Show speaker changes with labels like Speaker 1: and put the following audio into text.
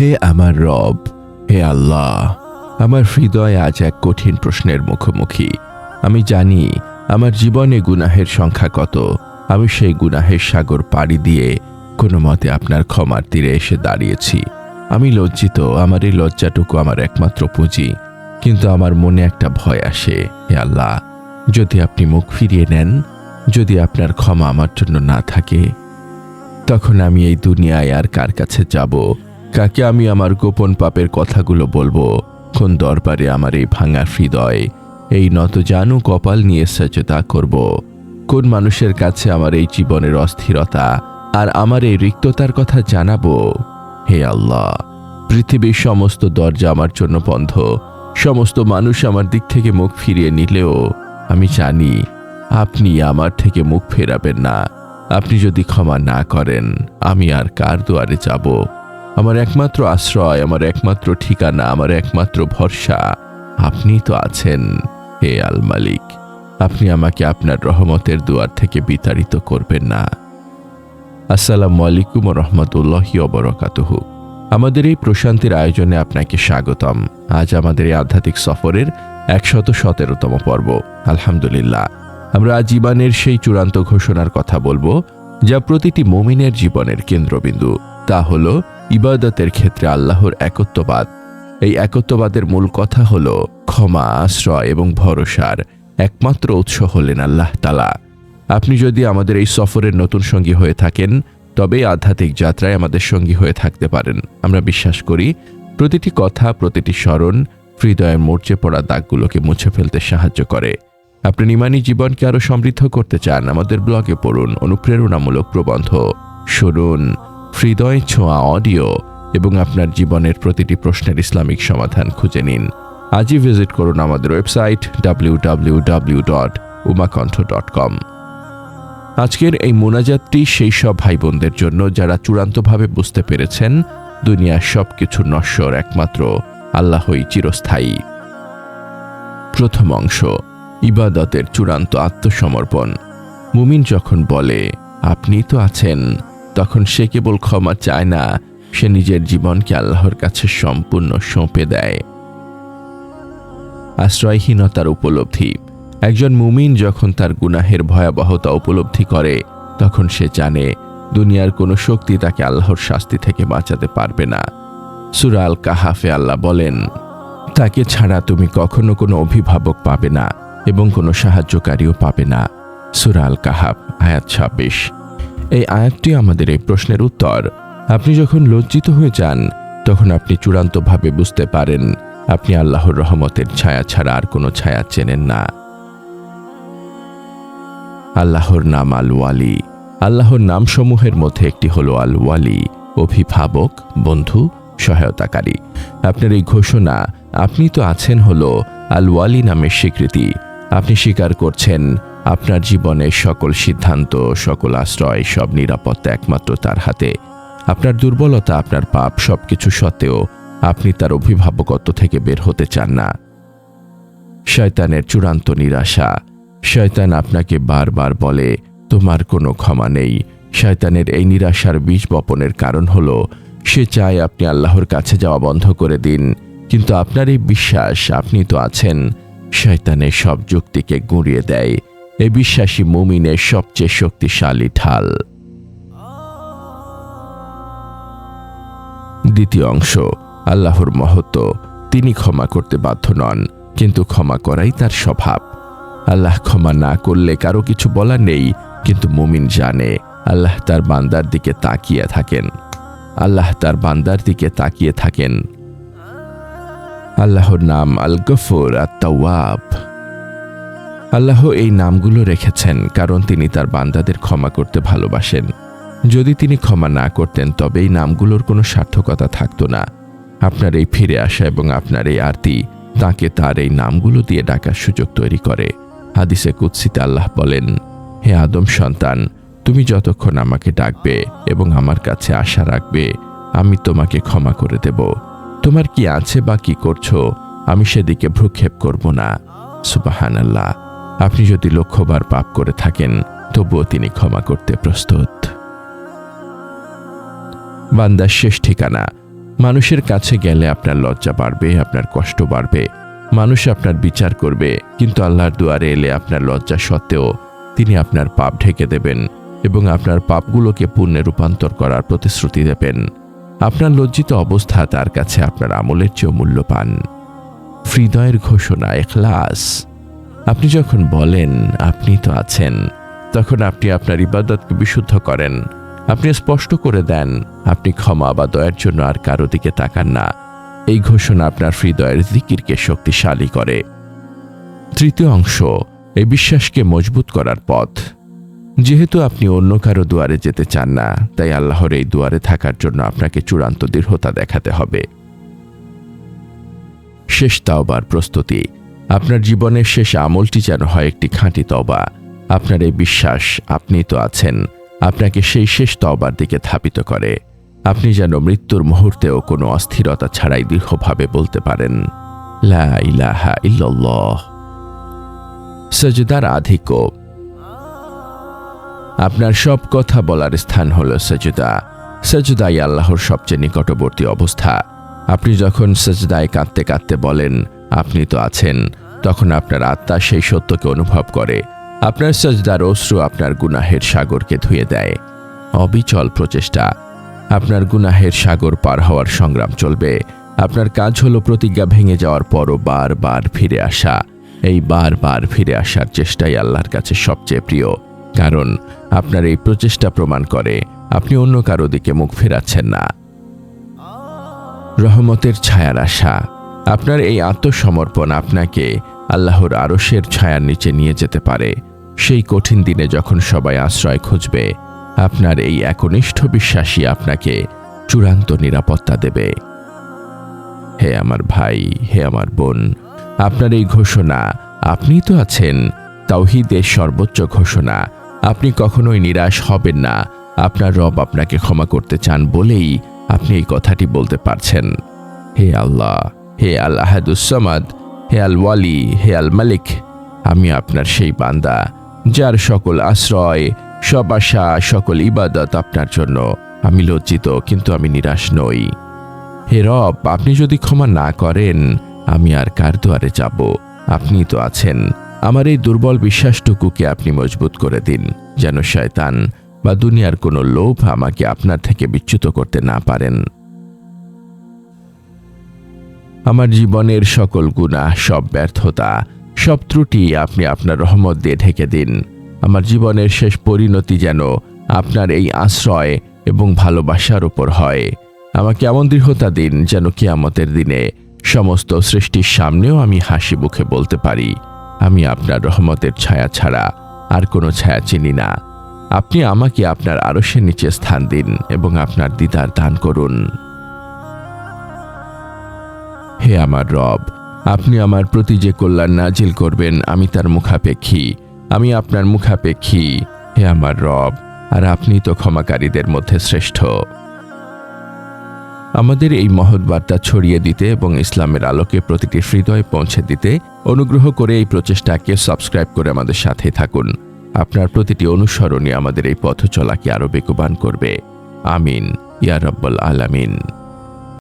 Speaker 1: হে আমার রব, হে আল্লাহ, আমার হৃদয় আজ এক কঠিন প্রশ্নের মুখোমুখি। আমি জানি আমার জীবনে গুনাহের সংখ্যা কত। আমি সেই গুনাহের সাগর পাড়ি দিয়ে কোনো মতে আপনার ক্ষমার তীরে এসে দাঁড়িয়েছি। আমি লজ্জিত, আমার এই লজ্জাটুকু আমার একমাত্র পুঁজি। কিন্তু আমার মনে একটা ভয় আসে, হে আল্লাহ, যদি আপনি মুখ ফিরিয়ে নেন, যদি আপনার ক্ষমা আমার জন্য না থাকে, তখন আমি এই দুনিয়ায় আর কার কাছে যাব? কাকে আমি আমার গোপন পাপের কথাগুলো বলব? কোন দরবারে আমার এই ভাঙা হৃদয়? এই নত জানু কপাল নিয়ে সচেতা করব। কোন মানুষের কাছে আমার এই জীবনের অস্থিরতা আর আমার এই রিক্ততার কথা জানাব? হে আল্লাহ, পৃথিবীর সমস্ত দরজা আমার জন্য বন্ধ। সমস্ত মানুষ আমার দিক থেকে মুখ ফিরিয়ে নিলেও আমি জানি আপনি আমার থেকে মুখ ফেরাবেন না। আপনি যদি ক্ষমা না করেন, আমি আর কার দুয়ারে যাব? আমার একমাত্র আশ্রয়, আমার একমাত্র ঠিকানা, আমার একমাত্র ভরসা। আপনি তো আছেন, হে আল মালিক আপনি আমাকে আপনার রহমতের দুয়ার থেকে বিতাড়িত করবেন না। আসসালামু আলাইকুম রহমতুল্লাহি অবরকাতহু আমাদের এই প্রশান্তির আয়োজনে আপনাকে স্বাগতম। আজ আমাদের এই আধ্যাত্মিক সফরের একশত সতেরোতম পর্ব। আলহামদুলিল্লাহ। আমরা আজ ইমানের সেই চূড়ান্ত ঘোষণার কথা বলব, যা প্রতিটি মুমিনের জীবনের কেন্দ্রবিন্দু। তা হল ইবাদতের ক্ষেত্রে আল্লাহর একত্ববাদ। এই একত্ববাদের মূল কথা হল ক্ষমা, আশ্রয় এবং ভরসার একমাত্র উৎস হলেন আল্লাহ তালা আপনি যদি আমাদের এই সফরের নতুন সঙ্গী হয়ে থাকেন তবে আধ্যাত্মিক যাত্রায় আমাদের সঙ্গী হয়ে থাকতে পারেন। আমরা বিশ্বাস করি, প্রতিটি কথা, প্রতিটি স্মরণ হৃদয়ের মরচে পড়া দাগগুলোকে মুছে ফেলতে সাহায্য করে। আপনি নিমানি জীবনকে আরও সমৃদ্ধ করতে চান, আমাদের ব্লগে পড়ুন অনুপ্রেরণামূলক প্রবন্ধ। শুনুন হৃদয় ছোঁয়া অডিও এবং আপনার জীবনের প্রতিটি প্রশ্নের ইসলামিক সমাধান খুঁজে নিন। আজই ভিজিট করুন আমাদের website W W W dot Umakantha dot com আজকের এই মোনাজাতটি সেই সব ভাই বোনদের জন্য যারা চূড়ান্তভাবে বুঝতে পেরেছেন, দুনিয়ার সব কিছু নশ্বর একমাত্র আল্লাহই চিরস্থায়ী। প্রথম অংশ, ইবাদতের চূড়ান্ত আত্মসমর্পণ। মুমিন যখন বলে, আপনি তো আছেন তখন সে কেবল ক্ষমা চায় না, সে নিজের জীবনকে আল্লাহর কাছে সম্পূর্ণ সঁপে দেয়। আশ্রয়হীনতার উপলব্ধি। একজন মুমিন যখন তার গুনাহের ভয়াবহতা উপলব্ধি করে, তখন সে জানে দুনিয়ার কোনো শক্তি তাকে আল্লাহর শাস্তি থেকে বাঁচাতে পারবে না। সুরাল কাহাফে আল্লাহ বলেন, তাকে ছাড়া তুমি কখনো কোনো অভিভাবক পাবে না এবং কোনো সাহায্যকারীও পাবে না। সুরাল কাহাব আয়াত ছাব্বিশ। এই আয়াতটি আমাদের এই প্রশ্নের উত্তর। আপনি যখন লজ্জিত হয়ে যান, তখন আপনি চূড়ান্তভাবে বুঝতে পারেন, আপনি আল্লাহর রহমতের ছায়া ছাড়া আর কোনো ছায়া চেনেন না। আল্লাহর নাম আল ওয়ালি আল্লাহর নামসমূহের মধ্যে একটি হলো আল ওয়ালি অভিভাবক, বন্ধু, সহায়তাকারী। আপনার এই ঘোষণা, আপনি তো আছেন হলো আল ওয়ালি নামের স্বীকৃতি। আপনি স্বীকার করছেন আপনার জীবনে সকল সিদ্ধান্ত, সকল আশ্রয়, সব নিরাপত্তা একমাত্র তার হাতে। আপনার দুর্বলতা, আপনার পাপ সবকিছু সত্ত্বেও আপনি তার অভিভাবকত্ব থেকে বের হতে চান না। শয়তানের চূড়ান্ত নিরাশা। শয়তান আপনাকে বারবার বলে, তোমার কোনো ক্ষমা নেই। শয়তানের এই নিরাশার বীজ বপনের কারণ হল, সে চায় আপনি আল্লাহর কাছে যাওয়া বন্ধ করে দিন। কিন্তু আপনার এই বিশ্বাস, আপনি তো আছেন, শয়তানের সব যুক্তিকে গুঁড়িয়ে দেয়। এই বিশ্বাসী মুমিনের সবচেয়ে শক্তিশালী ঢাল। দ্বিতীয় অংশ, আল্লাহর মহত্ব। তিনি ক্ষমা করতে বাধ্য নন, কিন্তু ক্ষমা করাই তার স্বভাব। আল্লাহ ক্ষমা না করলে কারও কিছু বলার নেই, কিন্তু মুমিন জানে আল্লাহ তার বান্দার দিকে তাকিয়ে থাকেন। আল্লাহ তার বান্দার দিকে তাকিয়ে থাকেন। আল্লাহর নাম আল গফুর আত্মাওয়াব আল্লাহ এই নামগুলো রেখেছেন, কারণ তিনি তার বান্দাদের ক্ষমা করতে ভালোবাসেন। যদি তিনি ক্ষমা না করতেন, তবে এই নামগুলোর কোনো সার্থকতা থাকতো না। আপনার এই ফিরে আসা এবং আপনার এই আরতি তাকে তার এই নামগুলো দিয়ে ডাকার সুযোগ তৈরি করে। হাদিসে কুৎসিতে আল্লাহ বলেন, হে আদম সন্তান, তুমি যতক্ষণ আমাকে ডাকবে এবং আমার কাছে আশা রাখবে, আমি তোমাকে ক্ষমা করে দেব। তোমার কি আছে বা কি করছ, আমি সেদিকে ভ্রুক্ষেপ করব না। সুবাহান আল্লাহ আপনি যদি লক্ষ্যবার পাপ করে থাকেন, তবুও তিনি ক্ষমা করতে প্রস্তুত। বান্দার শেষ ঠিকানা, মানুষের কাছে গেলে আপনার লজ্জা বাড়বে, আপনার কষ্ট বাড়বে, মানুষ আপনার বিচার করবে, কিন্তু আল্লাহর দুয়ারে এলে আপনার লজ্জা সত্ত্বেও তিনি আপনার পাপ ঢেকে দেবেন এবং আপনার পাপগুলোকে পুণ্যে রূপান্তর করার প্রতিশ্রুতি দেবেন। আপনার লজ্জিত অবস্থা তার কাছে আপনার আমলের চেয়েও মূল্য পান হৃদয়ের ঘোষণা, এখলাস। আপনি যখন বলেন, আপনি তো আছেন, তখন আপনি আপনার ইবাদতকে বিশুদ্ধ করেন। আপনি স্পষ্ট করে দেন, আপনি ক্ষমা বা দয়ার জন্য আর কারও দিকে তাকান না। এই ঘোষণা আপনার হৃদয়ের জিকিরকে শক্তিশালী করে। তৃতীয় অংশ, এই বিশ্বাসকে মজবুত করার পথ। যেহেতু আপনি অন্য কারও দুয়ারে যেতে চান না, তাই আল্লাহর এই দুয়ারে থাকার জন্য আপনাকে চূড়ান্ত দৃঢ়তা দেখাতে হবে। শেষ তাওবার প্রস্তুতি। আপনার জীবনের শেষ আমলটি যেন হয় একটি খাঁটি তবা আপনার এই বিশ্বাস, আপনি তো আছেন, আপনাকে সেই শেষ তবার দিকে ধাবিত করে। আপনি যেন মৃত্যুর মুহূর্তেও কোনো অস্থিরতা ছাড়াই দৃঢ়ভাবে বলতে পারেন, লা সজদার আধিক্য। আপনার সব কথা বলার স্থান হল সজদা। সজদাই আল্লাহর সবচেয়ে নিকটবর্তী অবস্থা। আপনি যখন সজদায় কাঁদতে কাঁদতে বলেন, আপনি তো আছেন তখন আপনার আত্মা সেই সত্যকে অনুভব করে। আপনার সজদার অশ্রু আপনার গুনাহের সাগরকে ধুয়ে দেয়। অবিচল প্রচেষ্টা। আপনার গুনাহের সাগর পার হওয়ার সংগ্রাম চলবে। আপনার কাজ হলো প্রতিজ্ঞা ভেঙে যাওয়ার পরও বারবার ফিরে আসা। এই বারবার ফিরে আসার চেষ্টাই আল্লাহর কাছে সবচেয়ে প্রিয়। কারণ আপনার এই প্রচেষ্টা প্রমাণ করে, আপনি অন্য কারও দিকে মুখ ফেরাচ্ছেন না। রহমতের ছায়ার আশা। আপনার এই আত্মসমর্পণ আপনাকে আল্লাহর আরশের ছায়ার নিচে নিয়ে যেতে পারে। সেই কঠিন দিনে যখন সবাই আশ্রয় খুঁজবে, আপনার এই একনিষ্ঠ বিশ্বাসী আপনাকে চূড়ান্ত নিরাপত্তা দেবে। হে আমার ভাই, হে আমার বোন, আপনার এই ঘোষণা, আপনি তো আছেন তাওহিদের সর্বোচ্চ ঘোষণা। আপনি কখনোই নিরাশ হবেন না, আপনার রব আপনাকে ক্ষমা করতে চান বলেই আপনি এই কথাটি বলতে পারছেন। হে আল্লাহ হে আল আহাদুসামাদ হে আল ওয়ালি, হে আল মালিক, আমি আপনার সেই বান্দা, যার সকল আশ্রয়, সব আশা, সকল ইবাদত আপনার জন্য। আমি লজ্জিত, কিন্তু আমি নিরাশ নই। হে রব, আপনি যদি ক্ষমা না করেন, আমি আর কার দুয়ারে যাব? আপনি তো আছেন। আমার এই দুর্বল বিশ্বাসটুকুকে আপনি মজবুত করে দিন, যেন শয়তান বা দুনিয়ার কোনো লোভ আমাকে আপনার থেকে বিচ্যুত করতে না পারেন। আমার জীবনের সকল গুনাহ, সব ব্যর্থতা, সব ত্রুটি আপনি আপনার রহমত দিয়ে ঢেকে দিন। আমার জীবনের শেষ পরিণতি যেন আপনার এই আশ্রয় এবং ভালোবাসার উপর হয়। আমাকে এমন দৃঢ়তা দিন যেন কিয়ামতের দিনে সমস্ত সৃষ্টির সামনেও আমি হাসি মুখে বলতে পারি, আমি আপনার রহমতের ছায়া ছাড়া আর কোনো ছায়া চিনি না। আপনি আমাকে আপনার আরশের নিচে স্থান দিন এবং আপনার দিদার দান করুন। হে আমার রব, আপনি আমার প্রতি যে কল্যাণ নাজিল করবেন, আমি তার মুখাপেক্ষী, আমি আপনার মুখাপেক্ষী, হে আমার রব, আর আপনি তো ক্ষমাকারীদের মধ্যে শ্রেষ্ঠ। আমাদের এই মহৎ বার্তা ছড়িয়ে দিতে এবং ইসলামের আলোকে প্রতিটি হৃদয়ে পৌঁছে দিতে অনুগ্রহ করে এই প্রচেষ্টাকে সাবস্ক্রাইব করে আমাদের সাথে থাকুন। আপনার প্রতিটি অনুসরণই আমাদের এই পথ চলাকে আরও বেগবান করবে। আমিন। ইয়া রব্বল আলামিন।